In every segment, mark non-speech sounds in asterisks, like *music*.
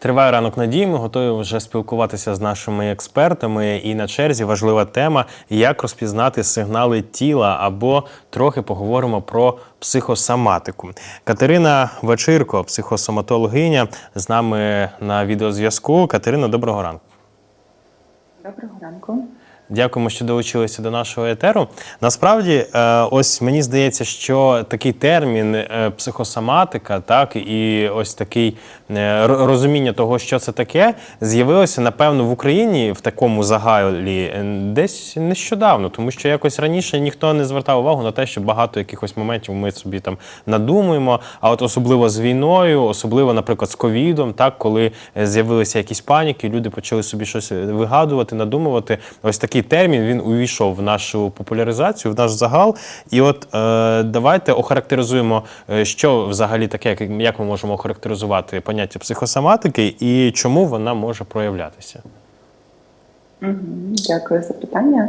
Триває ранок надії. Ми готові вже спілкуватися з нашими експертами. І на черзі важлива тема, як розпізнати сигнали тіла, або трохи поговоримо про психосоматику. Катерина Вечірко, психосоматологиня, з нами на відеозв'язку. Катерина, доброго ранку. Доброго ранку. Дякуємо, що долучилися до нашого етеру. Насправді, е, ось мені здається, що такий термін е, психосоматика, так і ось такий е, розуміння того, що це таке, з'явилося напевно в Україні в такому загалі десь нещодавно, тому що якось раніше ніхто не звертав увагу на те, що багато якихось моментів ми собі там надумуємо. А от особливо з війною, особливо, наприклад, з ковідом, так коли з'явилися якісь паніки, люди почали собі щось вигадувати, надумувати. Ось такий термін він увійшов в нашу популяризацію, в наш загал. І от е, давайте охарактеризуємо, е, що взагалі таке, як- ми можемо охарактеризувати поняття психосоматики і чому вона може проявлятися. Дякую за питання.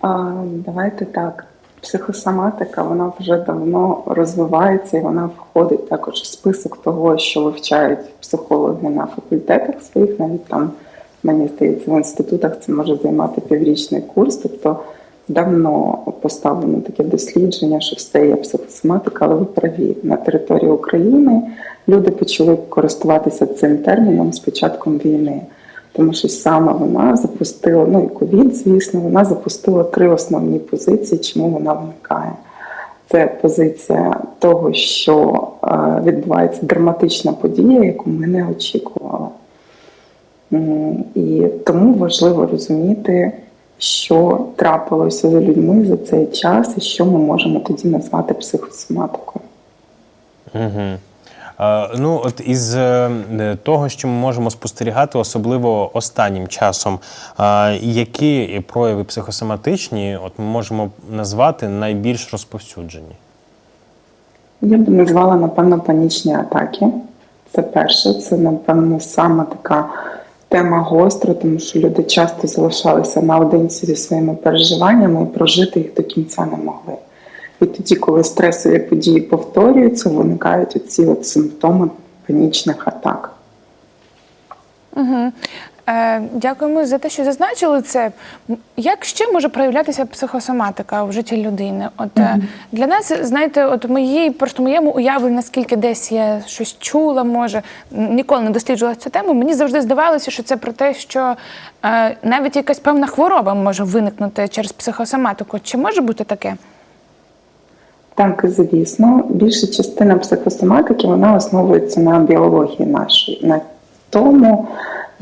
А, давайте так. Психосоматика вона вже давно розвивається і вона входить також в список того, що вивчають психологи на факультетах своїх, навіть там, мені здається, в інститутах це може займати піврічний курс. Тобто давно поставлено таке дослідження, що все є психосоматика, але ви праві. На території України люди почали користуватися цим терміном з початком війни. Тому що саме вона запустила, ну і ковід, звісно, вона запустила три основні позиції, чому вона виникає. Це позиція того, що е, відбувається драматична подія, яку ми не очікували. М, І тому важливо розуміти, що трапилося з людьми за цей час, і що ми можемо тоді назвати психосоматикою. Угу. Е, ну, от із е, того, що ми можемо спостерігати, особливо останнім часом, е, які прояви психосоматичні от ми можемо назвати найбільш розповсюджені? Я би назвала, напевно, панічні атаки. Це перше, це, напевно, саме така тема гостра, тому що люди часто залишалися наодинці зі своїми переживаннями і прожити їх до кінця не могли. І тоді, коли стресові події повторюються, виникають оці от симптоми панічних атак. Угу. Е, дякуємо за те, що зазначили це. Як ще може проявлятися психосоматика в житті людини? От е, для нас, знаєте, от моїй просто моєму уявленні, наскільки десь я щось чула, може ніколи не досліджувала цю тему. Мені завжди здавалося, що це про те, що е, навіть якась певна хвороба може виникнути через психосоматику. Чи може бути таке? Так, звісно, більша частина психосоматики вона основується на біології нашої, на тому,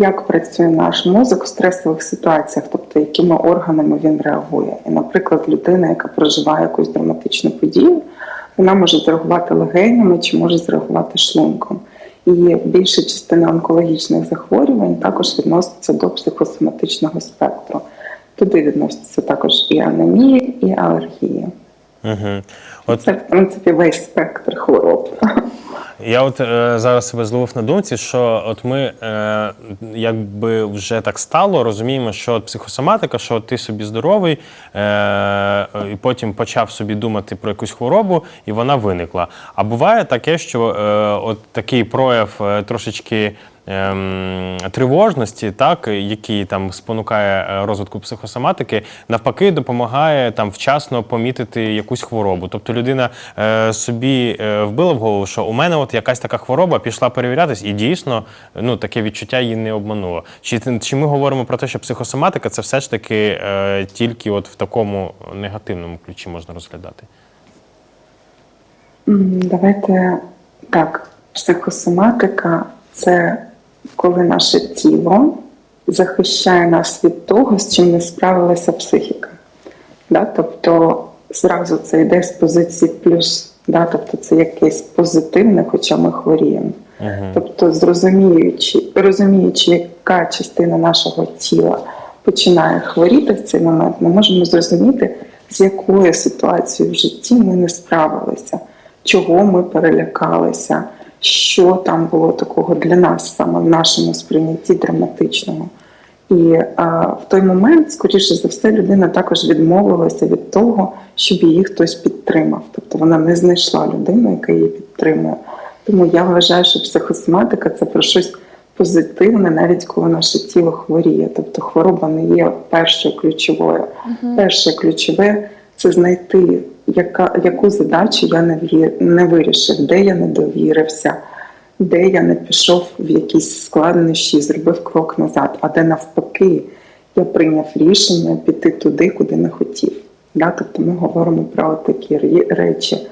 як працює наш мозок в стресових ситуаціях, тобто якими органами він реагує. І, наприклад, людина, яка проживає якусь драматичну подію, вона може зреагувати легенями чи може зреагувати шлунком. І більша частина онкологічних захворювань також відноситься до психосоматичного спектру. Туди відносяться також і анемії, і алергії. Угу. От Це в принципі весь спектр хвороб. Я от е, зараз себе зловив на думці, що от ми е, якби вже так стало, розуміємо, що от психосоматика, що от ти собі здоровий, е, і потім почав собі думати про якусь хворобу, і вона виникла. А буває таке, що е, от такий прояв е, трошечки. Ем, Тривожності, так який там спонукає е, розвитку психосоматики, навпаки, допомагає там вчасно помітити якусь хворобу. Тобто людина е, собі е, вбила в голову, що у мене от якась така хвороба пішла перевірятись, і дійсно ну таке відчуття її не обмануло. Чи, чи ми говоримо про те, що психосоматика це все ж таки е, тільки от в такому негативному ключі можна розглядати? Давайте так, психосоматика це коли наше тіло захищає нас від того, з чим не справилася психіка. Да? Тобто зразу це йде з позиції плюс, да? тобто це якесь позитивне, хоча ми хворіємо. Тобто, зрозуміючи, розуміючи, яка частина нашого тіла починає хворіти в цей момент, ми можемо зрозуміти, з якою ситуацією в житті ми не справилися, чого ми перелякалися, що там було такого для нас саме в нашому сприйнятті драматичного. І а, в той момент, скоріше за все, людина також відмовилася від того, щоб її хтось підтримав. Тобто вона не знайшла людину, яка її підтримує. Тому я вважаю, що психосоматика це про щось позитивне, навіть коли наше тіло хворіє. Тобто хвороба не є першою ключовою. Перше ключове це знайти, яка, яку задачу я не, не вирішив, де я не довірився, де я не пішов в якісь складнощі, зробив крок назад, а де навпаки я прийняв рішення піти туди, куди не хотів. Да? Тобто ми говоримо про такі речі.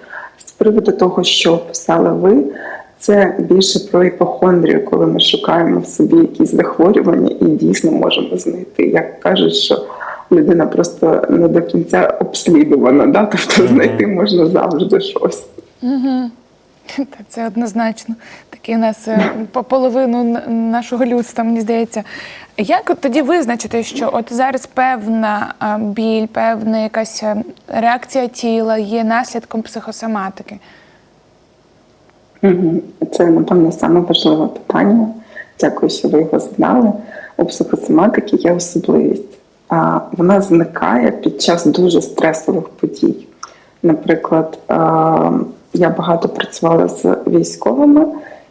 З приводу того, що писали ви, це більше про іпохондрію, коли ми шукаємо в собі якісь захворювання і дійсно можемо знайти. Як кажуть, що людина просто не до кінця обслідувана, да? тобто знайти можна завжди щось. *laughs* Та це однозначно. Такий у нас е, по половину нашого людства, мені здається. Як от тоді визначити, що от зараз певна біль, певна якась е, реакція тіла є наслідком психосоматики? Це, напевно, саме важливе питання. Дякую, що ви його задали. У психосоматики є особливість. Вона зникає під час дуже стресових подій. Наприклад, я багато працювала з військовими,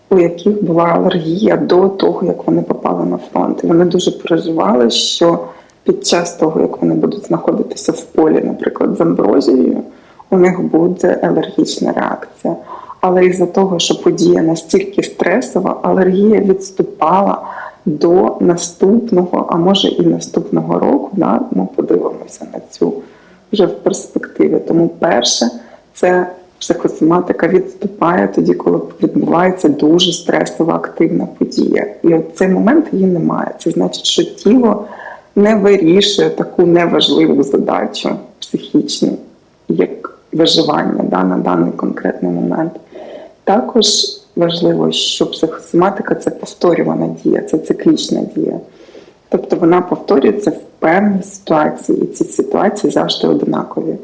у яких була алергія до того, як вони попали на фронт. І вони дуже переживали, що під час того, як вони будуть знаходитися в полі, наприклад, з амброзією, у них буде алергічна реакція. Але із-за того, що подія настільки стресова, алергія відступала до наступного, а може і наступного року. Да? Ми подивимося на цю вже в перспективі. Тому перше, це психосоматика відступає тоді, коли відбувається дуже стресова активна подія. І от цей момент її немає. Це значить, що тіло не вирішує таку неважливу задачу психічну, як виживання да, на даний конкретний момент. Також важливо, що психосоматика це повторювана дія, це циклічна дія. Тобто вона повторюється в певній ситуації, і ці ситуації завжди однакові.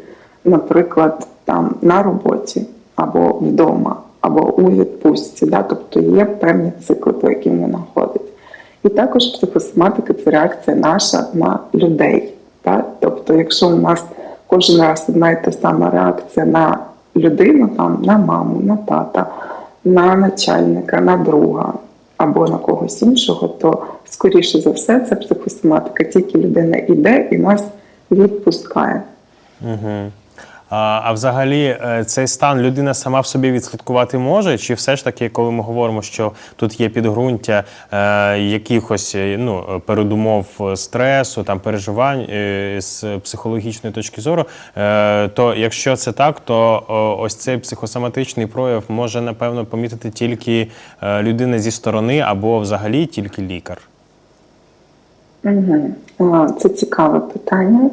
Наприклад, там на роботі або вдома, або у відпустці. Да? Тобто є певні цикли, по яким вона ходить. І також психосоматика це реакція наша на людей. Так? Тобто, якщо у нас кожен раз одна і та сама реакція на людину, там, на маму, на тата, на начальника, на друга або на когось іншого, то скоріше за все це психосоматика. Тільки людина йде і нас відпускає. Угу. А, взагалі, е, цей стан людина сама в собі відслідкувати може? Чи все ж таки, коли ми говоримо, що тут є підґрунтя е, якихось е, ну, передумов е, стресу, там переживань е, з психологічної точки зору, е, то якщо це так, то ось цей психосоматичний прояв може напевно помітити тільки людина зі сторони або взагалі тільки лікар. Це цікаве питання.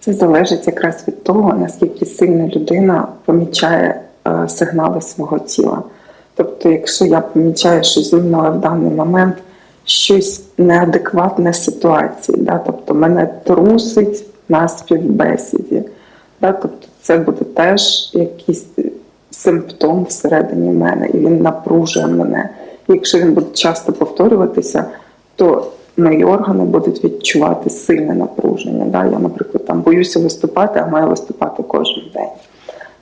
Це залежить якраз від того, наскільки сильно людина помічає е, сигнали свого тіла. Тобто, якщо я помічаю, що зі мною в даний момент щось неадекватне ситуації, да? тобто мене трусить на співбесіді, да? тобто це буде теж якийсь симптом всередині мене, і він напружує мене. Якщо він буде часто повторюватися, то мої органи будуть відчувати сильне напруження. Да? Я, наприклад, там боюся виступати, а маю виступати кожен день.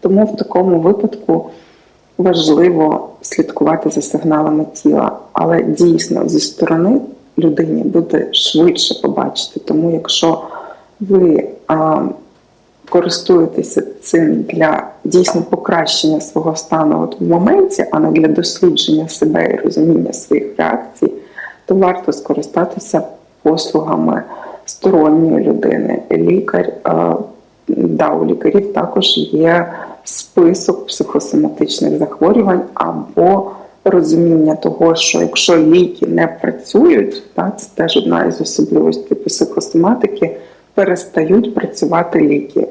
Тому в такому випадку важливо слідкувати за сигналами тіла, але дійсно зі сторони людині буде швидше побачити. Тому якщо ви а, користуєтеся цим для дійсно покращення свого стану от в моменті, а не для дослідження себе і розуміння своїх реакцій, то варто скористатися послугами сторонньої людини. Лікар, е, да, у лікарів також є список психосоматичних захворювань або розуміння того, що якщо ліки не працюють, та, це теж одна із особливостей психосоматики, перестають працювати ліки.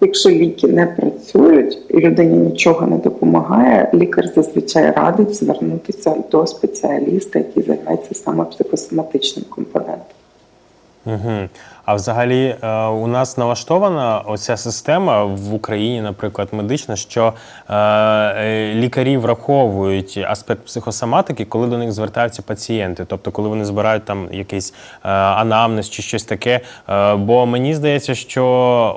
Якщо ліки не працюють людині нічого не допомагає, лікар зазвичай радить звернутися до спеціаліста, який займається саме психосоматичним компонентом. Угу. А взагалі е, у нас налаштована оця система в Україні, наприклад, медична, що е, лікарі враховують аспект психосоматики, коли до них звертаються пацієнти, тобто коли вони збирають там якийсь е, анамнез чи щось таке. Бо мені здається, що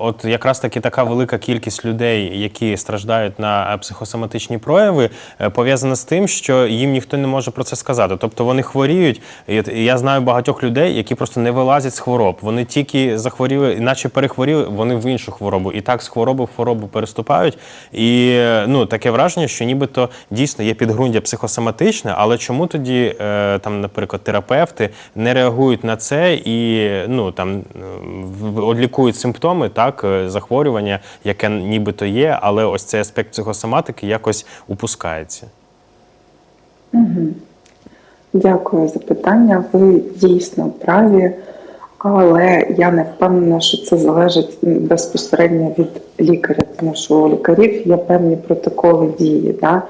от якраз таки така велика кількість людей, які страждають на психосоматичні прояви, пов'язана з тим, що їм ніхто не може про це сказати. Тобто вони хворіють. Я знаю багатьох людей, які просто не вилазять з хвороб. Вони тільки захворіли, наче перехворіли, вони в іншу хворобу. І так з хвороби в хворобу переступають. І е, ну таке враження, що нібито дійсно є підґрунтя психосоматичне, але чому тоді е, там, наприклад, терапевти не реагують на це і ну там е, в- от лікують симптоми, так е, захворювання, яке нібито є, але ось цей аспект психосоматики якось упускається. Дякую за питання. Ви дійсно праві, але я не впевнена, що це залежить безпосередньо від лікаря, тому що у лікарів є певні протоколи дії. Да?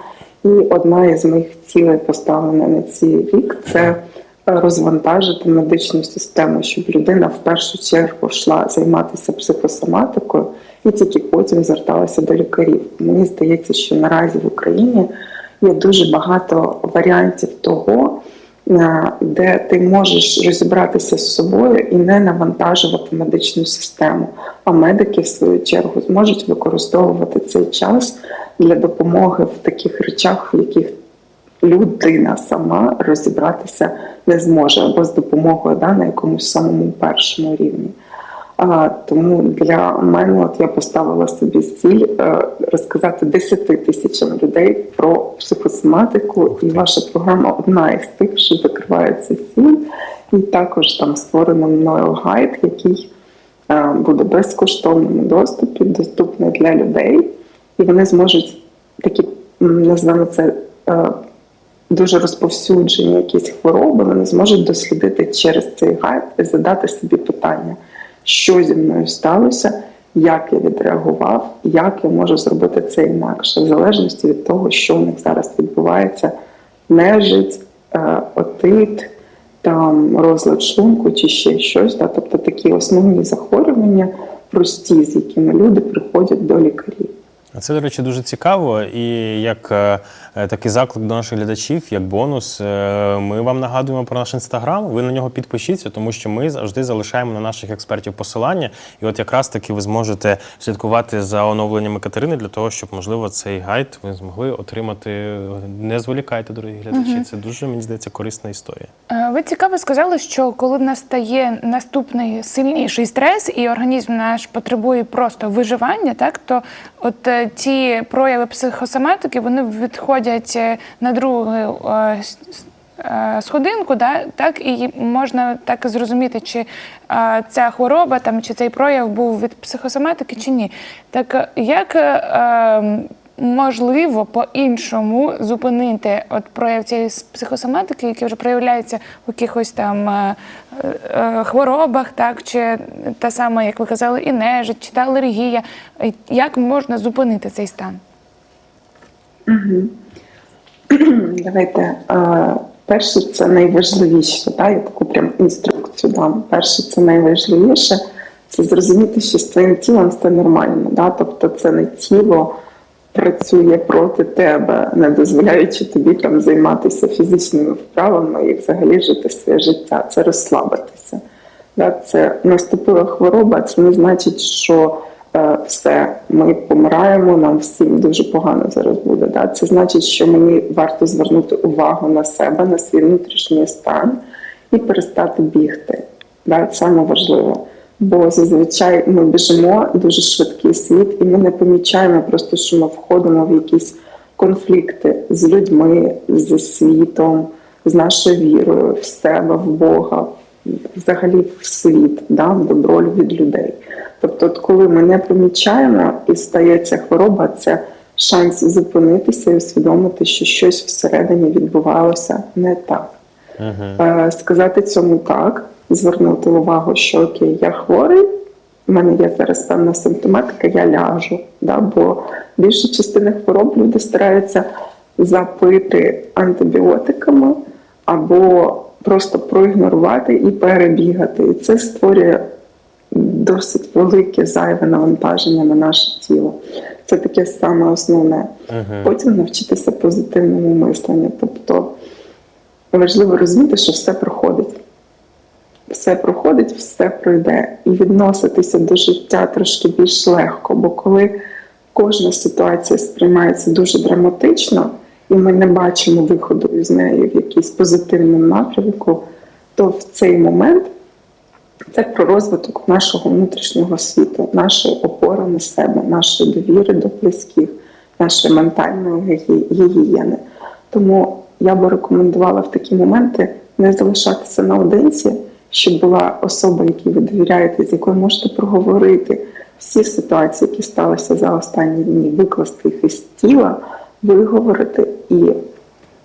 І одна із моїх цілей поставлена на цей рік це розвантажити медичну систему, щоб людина в першу чергу йшла займатися психосоматикою і тільки потім зверталася до лікарів. Мені здається, що наразі в Україні є дуже багато варіантів того, де ти можеш розібратися з собою і не навантажувати медичну систему. А медики, в свою чергу, зможуть використовувати цей час для допомоги в таких речах, в яких людина сама розібратися не зможе, або з допомогою да, на якомусь самому першому рівні. Тому для мене от я поставила собі ціль е, розказати 10 тисячам людей про психосоматику, і ваша програма одна із тих, що закриває цю ціль. І також там створено мною гайд, який е, буде в безкоштовному доступі, доступний для людей, і вони зможуть такі, називаємо це. е, Дуже розповсюджені якісь хвороби, вони зможуть дослідити через цей гайд і задати собі питання, що зі мною сталося, як я відреагував, як я можу зробити це інакше, в залежності від того, що в них зараз відбувається, нежить, е, отит, там розлад шлунку чи ще щось. Да? Тобто такі основні захворювання, прості, з якими люди приходять до лікарів. Це, до речі, дуже цікаво. І як е, е, такий заклик до наших глядачів, як бонус, е, ми вам нагадуємо про наш інстаграм. Ви на нього підпишіться, тому що ми завжди залишаємо на наших експертів посилання. І от якраз таки ви зможете слідкувати за оновленнями Катерини для того, щоб, можливо, цей гайд ви змогли отримати. Не зволікайте, дорогі глядачі. Це дуже мені здається корисна історія. Ви цікаво сказали, що коли настає наступний сильніший стрес, і організм наш потребує просто виживання, так то от ті прояви психосоматики вони відходять е, на другу е, е, сходинку, да, так і можна так зрозуміти, чи а, ця хвороба там чи цей прояв був від психосоматики чи ні. Так як е, ем, можливо по-іншому зупинити от прояв цієї психосоматики, який вже проявляється в якихось там е, е, хворобах, так чи та сама, як ви казали, і нежить, чи та алергія. Е, Як можна зупинити цей стан? *clears throat* Давайте е, перше, це найважливіше. Да? Я таку прям інструкцію дам. Перше, це найважливіше це зрозуміти, що з твоїм тілом все нормально. Да? Тобто, це не тіло працює проти тебе, не дозволяючи тобі там займатися фізичними вправами і взагалі жити своє життя. Це розслабитися. Це наступила хвороба, це не значить, що е, все, ми помираємо, нам всім дуже погано зараз буде. Да? Це значить, що мені варто звернути увагу на себе, на свій внутрішній стан і перестати бігти. Да? Це важливо. Бо зазвичай ми біжимо дуже швидкий світ, і ми не помічаємо просто, що ми входимо в якісь конфлікти з людьми, з світом, з нашою вірою, в себе, в Бога, взагалі в світ, да, в добро від людей. Тобто, от коли ми не помічаємо і стається хвороба, це шанс зупинитися і усвідомити, що щось всередині відбувалося не так. Е, Сказати цьому так, звернути увагу, що окей, я хворий, в мене є зараз певна симптоматика, я ляжу. Да? Бо більша частина хвороб люди стараються запити антибіотиками або просто проігнорувати і перебігати. І це створює досить велике зайве навантаження на наше тіло. Це таке саме основне. Потім навчитися позитивному мисленню. Тобто важливо розуміти, що все проходить. Все проходить, все пройде, і відноситися до життя трошки більш легко. Бо коли кожна ситуація сприймається дуже драматично, і ми не бачимо виходу із неї в якийсь позитивному напрямку, то в цей момент це про розвиток нашого внутрішнього світу, нашої опори на себе, нашої довіри до близьких, нашої ментальної гігієни. Тому я би рекомендувала в такі моменти не залишатися наодинці, щоб була особа, якій ви довіряєте, з якою можете проговорити всі ситуації, які сталися за останні дні, викласти їх із тіла, виговорити і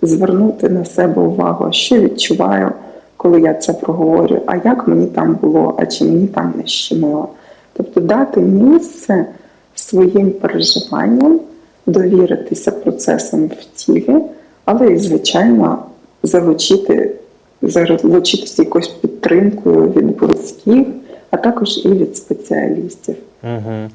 звернути на себе увагу, що відчуваю, коли я це проговорю, а як мені там було, а чи мені там не щемило. Тобто дати місце своїм переживанням, довіритися процесам в тілі, але і, звичайно, залучити, залучитися якоюсь підтримкою від близьких, а також і від спеціалістів. Угу.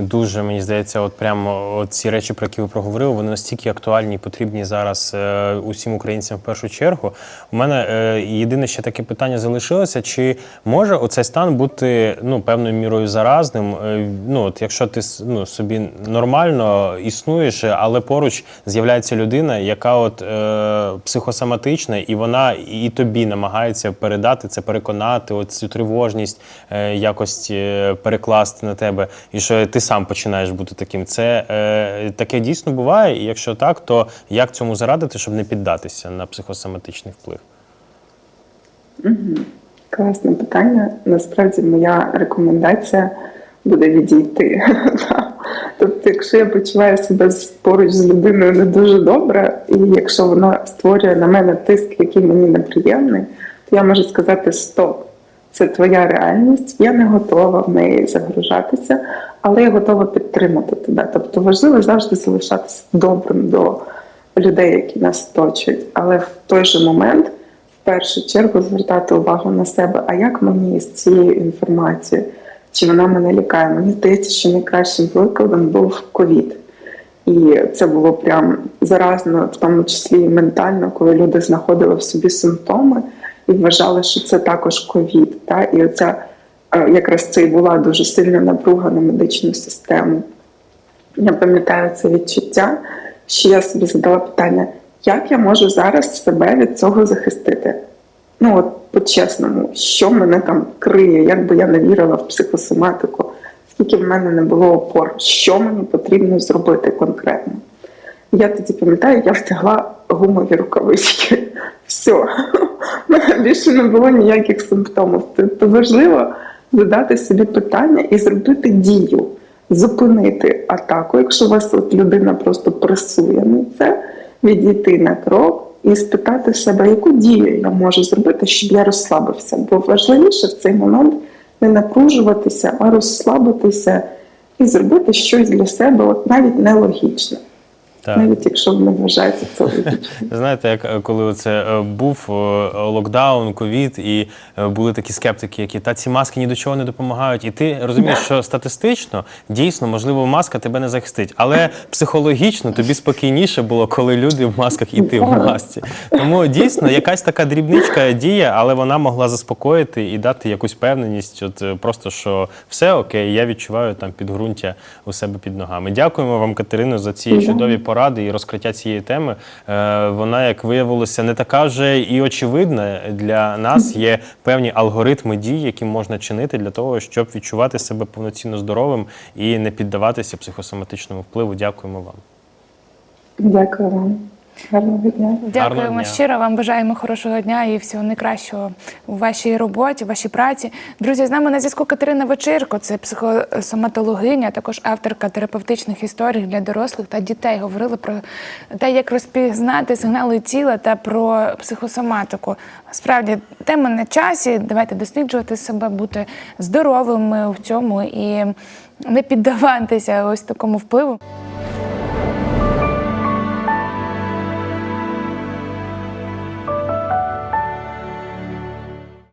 Дуже мені здається, от прямо от ці речі, про які ви проговорили, вони настільки актуальні і потрібні зараз е, усім українцям в першу чергу. У мене е, єдине ще таке питання залишилося: чи може оцей стан бути ну певною мірою заразним? Е, ну от якщо ти ну, собі нормально існуєш, але поруч з'являється людина, яка от е, психосоматична, і вона і тобі намагається передати це, переконати, от цю тривожність е, якось перекласти на тебе, і що ти сам починаєш бути таким. Це е, таке дійсно буває. І якщо так, то як цьому зарадити, щоб не піддатися на психосоматичний вплив? Класне питання. Насправді моя рекомендація буде відійти. *laughs* Тобто, якщо я почуваю себе поруч з людиною не дуже добре, і якщо вона створює на мене тиск, який мені неприємний, то я можу сказати стоп. Це твоя реальність, я не готова в неї загружатися, але я готова підтримати тебе. Тобто важливо завжди залишатися добрим до людей, які нас оточують, але в той же момент в першу чергу звертати увагу на себе, а як мені з цією інформацією, чи вона мене лякає? Мені здається, що найкращим прикладом був ковід. І це було прям заразно, в тому числі і ментально, коли люди знаходили в собі симптоми і вважали, що це також ковід. Та? І оця якраз це і була дуже сильна напруга на медичну систему. Я пам'ятаю це відчуття, що я собі задала питання, як я можу зараз себе від цього захистити? Ну, от по-чесному, що мене там криє, як би я не вірила в психосоматику, скільки в мене не було опор, що мені потрібно зробити конкретно. Я тоді пам'ятаю, я втягла гумові рукавички. Все, *laughs* більше не було ніяких симптомів. Тобто важливо задати собі питання і зробити дію, зупинити атаку. Якщо вас от людина просто пресує на це, відійти на крок і спитати себе, яку дію я можу зробити, щоб я розслабився. Бо важливіше в цей момент не напружуватися, а розслабитися і зробити щось для себе, от навіть нелогічне. Так. Навіть якщо не вважається це. *laughs* Знаєте, як коли це е, був е, локдаун, ковід, і е, були такі скептики, які та ці маски ні до чого не допомагають. І ти розумієш, що статистично дійсно можливо маска тебе не захистить, але психологічно тобі спокійніше було, коли люди в масках і ти в масці. Тому дійсно якась така дрібничка діє, але вона могла заспокоїти і дати якусь впевненість. От просто що все окей, я відчуваю там підґрунтя у себе під ногами. Дякуємо вам, Катерино, за ці чудові поради і розкриття цієї теми. Е, Вона, як виявилося, не така вже і очевидна для нас. Є певні алгоритми дій, які можна чинити для того, щоб відчувати себе повноцінно здоровим і не піддаватися психосоматичному впливу. Дякуємо вам. Дякую вам. Гарного дня. Дякуємо дня. щиро. Вам бажаємо хорошого дня і всього найкращого у вашій роботі, у вашій праці. Друзі, з нами на зв'язку Катерина Вечирко, це психосоматологиня, також авторка терапевтичних історій для дорослих та дітей. Говорили про те, як розпізнати сигнали тіла та про психосоматику. Справді, тема на часі. Давайте досліджувати себе, бути здоровими в цьому і не піддаватися ось такому впливу.